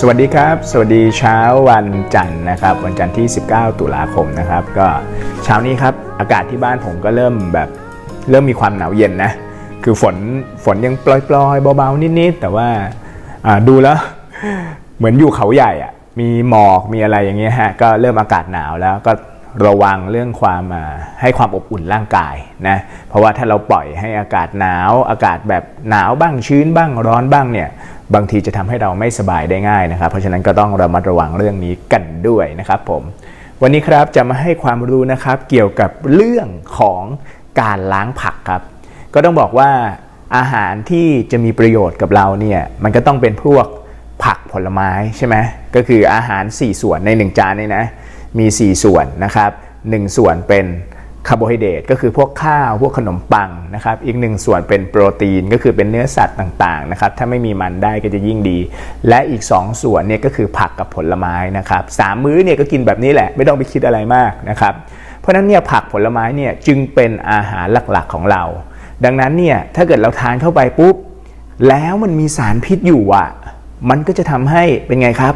สวัสดีครับ สวัสดีเช้าวันจันทร์นะครับ วันจันทร์ที่ 19 ตุลาคมนะครับ ก็เช้านี้ครับอากาศที่บ้านผมก็เริ่มแบบเริ่มมีความหนาวเย็นนะ คือฝนฝนยังปล่อยๆเบาๆนิดๆแต่ว่าดูแล้วเหมือนอยู่เขาใหญ่อะมีหมอกมีอะไรอย่างเงี้ยฮะก็เริ่มอากาศหนาวแล้วก็ระวังเรื่องความอ่าให้ความอบอุ่นร่างกายนะเพราะว่าถ้าเราปล่อยให้อากาศหนาว อากาศแบบหนาวบ้างชื้นบ้างร้อนบ้างเนี่ย บางทีจะทำให้เราไม่สบายได้ง่ายนะครับ เพราะฉะนั้นก็ต้องระมัดระวังเรื่องนี้กันด้วยนะครับผมวันนี้ครับจะมาให้ความรู้นะครับเกี่ยวกับเรื่องของการล้างผักครับ ก็ต้องบอกว่าอาหารที่จะมีประโยชน์กับเราเนี่ยมันก็ต้องเป็นพวกผักผลไม้ใช่ไหมก็คืออาหาร 4 ส่วนใน 1 จานนี่นะมี 4 ส่วนนะครับ 1 ส่วนเป็น คาร์โบไฮเดรตก็คือพวกข้าวพวกขนมปังนะครับอีก1ส่วนเป็นโปรตีนก็คือเป็นเนื้อสัตว์ต่างๆนะครับถ้าไม่มีมันได้ก็จะยิ่งดี และอีก 2 ส่วนเนี่ยก็คือผักกับผลไม้นะครับสามมื้อเนี่ยก็กินแบบนี้แหละ ไม่ต้องไปคิดอะไรมากนะครับเพราะฉะนั้นเนี่ยผักผลไม้เนี่ยจึงเป็นอาหารหลักๆของเรา ดังนั้นเนี่ยถ้าเกิดเราทานเข้าไปปุ๊บแล้วมันมีสารพิษอยู่อะมันก็จะทำให้เป็นไงครับ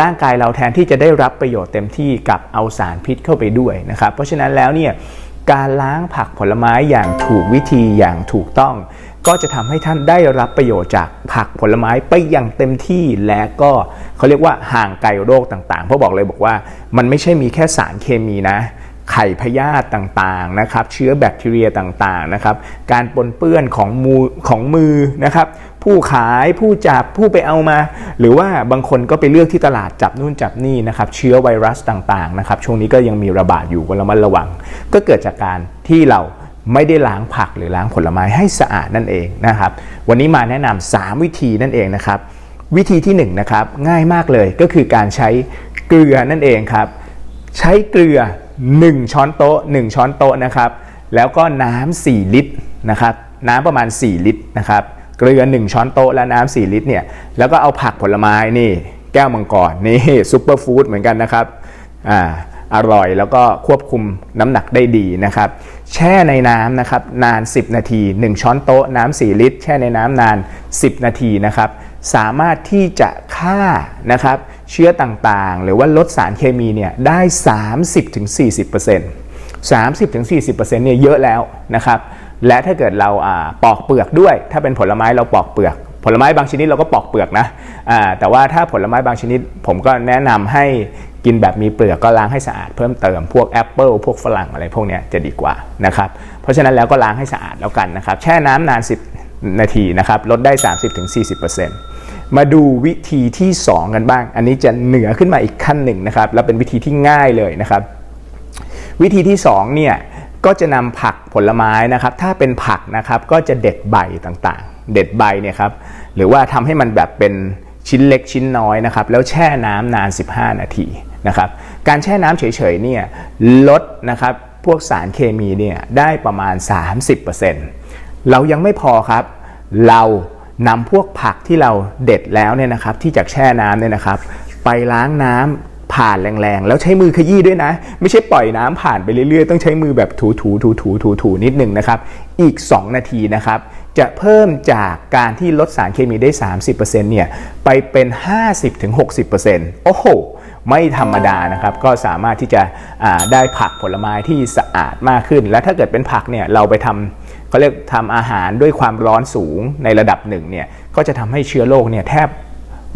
ร่างกายเราแทนที่จะได้รับประโยชน์เต็มที่กับเอาสารพิษเข้าไปด้วยนะครับ เพราะฉะนั้นแล้วเนี่ย การล้างผักผลไม้อย่างถูกวิธีอย่างถูกต้อง ก็จะทำให้ท่านได้รับประโยชน์จากผักผลไม้ไปอย่างเต็มที่และก็เขาเรียกว่าห่างไกลโรคต่างๆ เพราะบอกเลยบอกว่ามันไม่ใช่มีแค่สารเคมีนะ ไข่พยาธิต่างๆนะครับ เชื้อแบคทีเรียต่างๆนะครับ การปนเปื้อนของมือของมือนะครับ ผู้ขายผู้จับผู้ไปเอามา หรือว่าบางคนก็ไปเลือกที่ตลาดจับนู่นจับนี่นะครับ เชื้อไวรัสต่างๆนะครับ ช่วงนี้ก็ยังมีระบาดอยู่ก็ระมัดระวัง ก็เกิดจากการที่เราไม่ได้ล้างผักหรือล้างผลไม้ให้สะอาดนั่นเองนะครับ วันนี้มาแนะนำ3วิธีนั่นเองนะครับ วิธีที่1นงนะครับง่ายมากเลยก็คือการใช้เกลือนั่นเองครับ ใช้เกลือ 1 ช้อนโต๊ะ 1 ช้อนโต๊ะนะครับ แล้วก็น้ำ4ลิตรนะครับน้ำประมาณ 4 ลิตรนะครับเกลือ 1 ช้อนโต๊ะและน้ำ4ลิตรเนี่ยแล้วก็เอาผักผลไม้นี่แก้วมังกรนี่ซุปเปอร์ฟู้ดเหมือนกันนะครับอ่าอร่อยแล้วก็ควบคุมน้ำหนักได้ดีนะครับ แช่ในน้ำนะครับนาน 10 นาที 1 ช้อนโต๊ะ น้ำ4ลิตร แช่ในน้ำนาน 10 นาทีนะครับ สามารถที่จะฆ่านะครับ เชื้อต่างๆ หรือว่าลดสารเคมีเนี่ยได้ 30-40% 30-40%เนี่ยเยอะแล้วนะครับ และถ้าเกิดเราอปอกเปลือกด้วย ถ้าเป็นผลไม้เราปอกเปลือก ผลไม้บางชนิดเราก็ปอกเปลือกนะแต่ว่าถ้าผลไม้บางชนิด ผมก็แนะนำให้กินแบบมีเปลือกก็ล้างให้สะอาดเพิ่มเติมพวกแอปเปิลพวกฝรั่งอะไรพวกนี้จะดีกว่านะครับ เพราะฉะนั้นแล้วก็ล้างให้สะอาดแล้วกันนะครับ แช่น้ำนาน 10 นาทีนะครับลดได้ 30-40%มาดูวิธีที่ 2 กันบ้าง อันนี้จะเหนือขึ้นมาอีกขั้นหนึ่งนะครับแล้วเป็นวิธีที่ง่ายเลยนะครับ วิธีที่2เนี่ยก็จะนำผักผลไม้นะครับ ถ้าเป็นผักนะครับก็จะเด็ดใบต่างๆ เด็ดใบเนี่ยครับหรือว่าทำให้มันแบบเป็นชิ้นเล็กชิ้นน้อยนะครับแล้วแช่น้ำนาน 15 นาทีนะครับการแช่น้ำเฉยๆเนี่ยลดนะครับพวกสารเคมีเนี่ยได้ประมาณ 30% เรายังไม่พอครับ เรานำพวกผักที่เราเด็ดแล้วเนี่ยนะครับที่จากแช่น้ำเนี่ยนะครับ ไปล้างน้ำผ่านแรงๆ แล้วใช้มือขยี้ด้วยนะ ไม่ใช่ปล่อยน้ำผ่านไปเรื่อยๆ ต้องใช้มือแบบถูๆถูๆถูๆนิดหนึ่งนะครับ อีก 2 นาทีนะครับ จะเพิ่มจากการที่ลดสารเคมีได้ 30%เนี่ยไปเป็น 50-60%โอ้โหไม่ธรรมดานะครับ ก็สามารถที่จะได้ผักผลไม้ที่สะอาดมากขึ้น และถ้าเกิดเป็นผักเนี่ยเราไปทำ เขาเรียกทำอาหารด้วยความร้อนสูงในระดับหนึ่งเนี่ยก็จะทำให้เชื้อโรคเนี่ยแทบ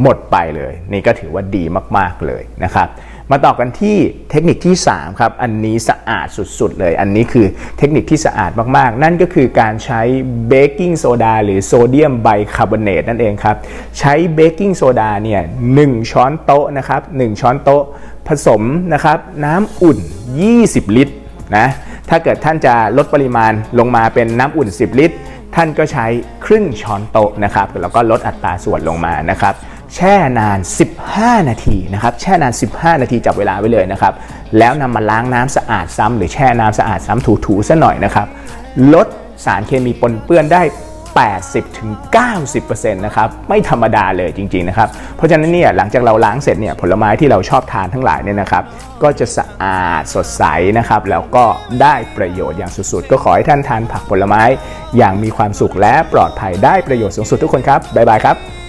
หมดไปเลย นี่ก็ถือว่าดีมากๆเลยนะครับ มาต่อกันที่เทคนิคที่ 3 ครับ อันนี้สะอาดสุดๆเลย อันนี้คือเทคนิคที่สะอาดมากๆ นั่นก็คือการใช้เบกกิ้งโซดาหรือโซเดียมไบคาร์บอเนตนั่นเองครับ ใช้เบกกิ้งโซดาเนี่ยหช้อนโต๊ะนะครับ1ช้อนโต๊ะ ผสมนะครับน้ำอุ่น 20 ลิตร นะถ้าเกิดท่านจะลดปริมาณลงมาเป็นน้ำอุ่น 10 ลิตร ท่านก็ใช้ครึ่งช้อนโต๊ะนะครับแล้วก็ลดอัตราส่วนลงมานะครับแช่นาน 15 นาทีนะครับแช่นาน 15 นาทีจับเวลาไว้เลยนะครับแล้วนำมาล้างน้ำสะอาดซ้ำหรือแช่น้ำสะอาดซ้ำถูๆซะหน่อยนะครับลดสารเคมีปนเปื้อนได้ 80-90%นะครับไม่ธรรมดาเลยจริงๆนะครับเพราะฉะนั้นเนี่ยหลังจากเราล้างเสร็จเนี่ยผลไม้ที่เราชอบทานทั้งหลายเนี่ยนะครับก็จะสะอาดสดใสนะครับแล้วก็ได้ประโยชน์อย่างสุดๆ ก็ขอให้ท่านทานผักผลไม้อย่างมีความสุขและปลอดภัยได้ประโยชน์สูงสุดทุกคนครับบ๊ายบายครับ